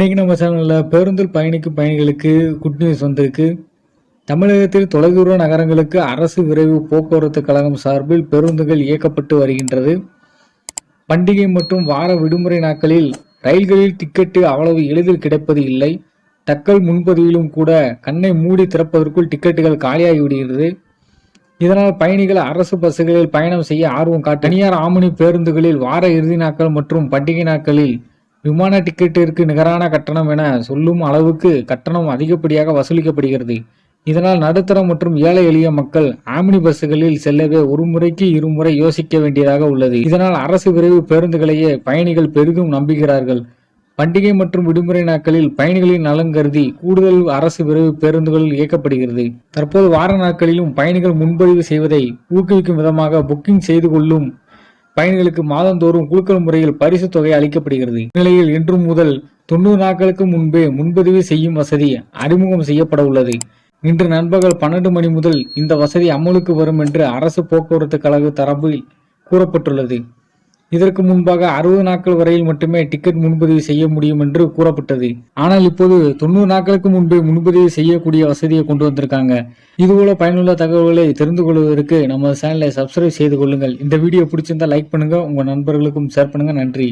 இன்றைக்கி நம்ம சேனலில் பேருந்தில் பயணிக்கும் பயணிகளுக்கு குட் நியூஸ் வந்திருக்கு. தமிழகத்தில் தொலைதூர நகரங்களுக்கு அரசு விரைவு போக்குவரத்து கழகம் சார்பில் பேருந்துகள் இயக்கப்பட்டு வருகின்றது. பண்டிகை மற்றும் வார விடுமுறை நாட்களில் ரயில்களில் டிக்கெட்டு அவ்வளவு எளிதில் கிடைப்பது இல்லை. தக்கல் முன்பதிவிலும் கூட கண்ணை மூடி திறப்பதற்குள் டிக்கெட்டுகள் காலியாகி விடுகிறது இதனால் பயணிகள் அரசு பஸ்ஸுகளில் பயணம் செய்ய ஆர்வம் காட்ட தனியார் ஆமணி பேருந்துகளில் வார இறுதி நாட்கள் மற்றும் பண்டிகை நாட்களில் விமான டிக்கெட்டிற்கு நிகரான கட்டணம் என சொல்லும் அளவுக்கு கட்டணம் அதிகப்படியாக வசூலிக்கப்படுகிறது. இதனால் நடுத்தர மற்றும் ஏழை எளிய மக்கள் ஆம்னி பஸ்களில் செல்லவே ஒரு முறைக்கு இருமுறை யோசிக்க வேண்டியதாக உள்ளது. இதனால் அரசு விரைவு பேருந்துகளையே பயணிகள் பெரிதும் நம்புகிறார்கள். பண்டிகை மற்றும் விடுமுறை நாட்களில் பயணிகளின் நலன் கருதி கூடுதல் அரசு விரைவு பேருந்துகள் இயக்கப்படுகிறது. தற்போது வார நாட்களிலும் பயணிகள் முன்பதிவு செய்வதை ஊக்குவிக்கும் விதமாக புக்கிங் செய்து கொள்ளும் பயணிகளுக்கு மாதந்தோறும் குலுக்கல் முறையில் பரிசு தொகை அளிக்கப்படுகிறது. இந்நிலையில் இன்று முதல் தொண்ணூறு நாட்களுக்கு முன்பே முன்பதிவு செய்யும் வசதி அறிமுகம் செய்யப்பட உள்ளது. இன்று நண்பகல் பன்னெண்டு மணி முதல் இந்த வசதி அமலுக்கு வரும் என்று அரசு போக்குவரத்து கழக தரப்பில் கூறப்பட்டுள்ளது. இதற்கு முன்பாக அறுபது நாட்கள் வரையில் மட்டுமே டிக்கெட் முன்பதிவு செய்ய முடியும் என்று கூறப்பட்டது. ஆனால் இப்போது தொண்ணூறு நாட்களுக்கு முன்பே முன்பதிவு செய்யக்கூடிய வசதியை கொண்டு வந்திருக்காங்க. இதுபோல பயனுள்ள தகவல்களை தெரிந்து கொள்வதற்கு நம்ம சேனலை சப்ஸ்கிரைப் செய்து கொள்ளுங்கள். இந்த வீடியோ பிடிச்சிருந்தா லைக் பண்ணுங்க உங்க நண்பர்களுக்கும் ஷேர் பண்ணுங்க. நன்றி.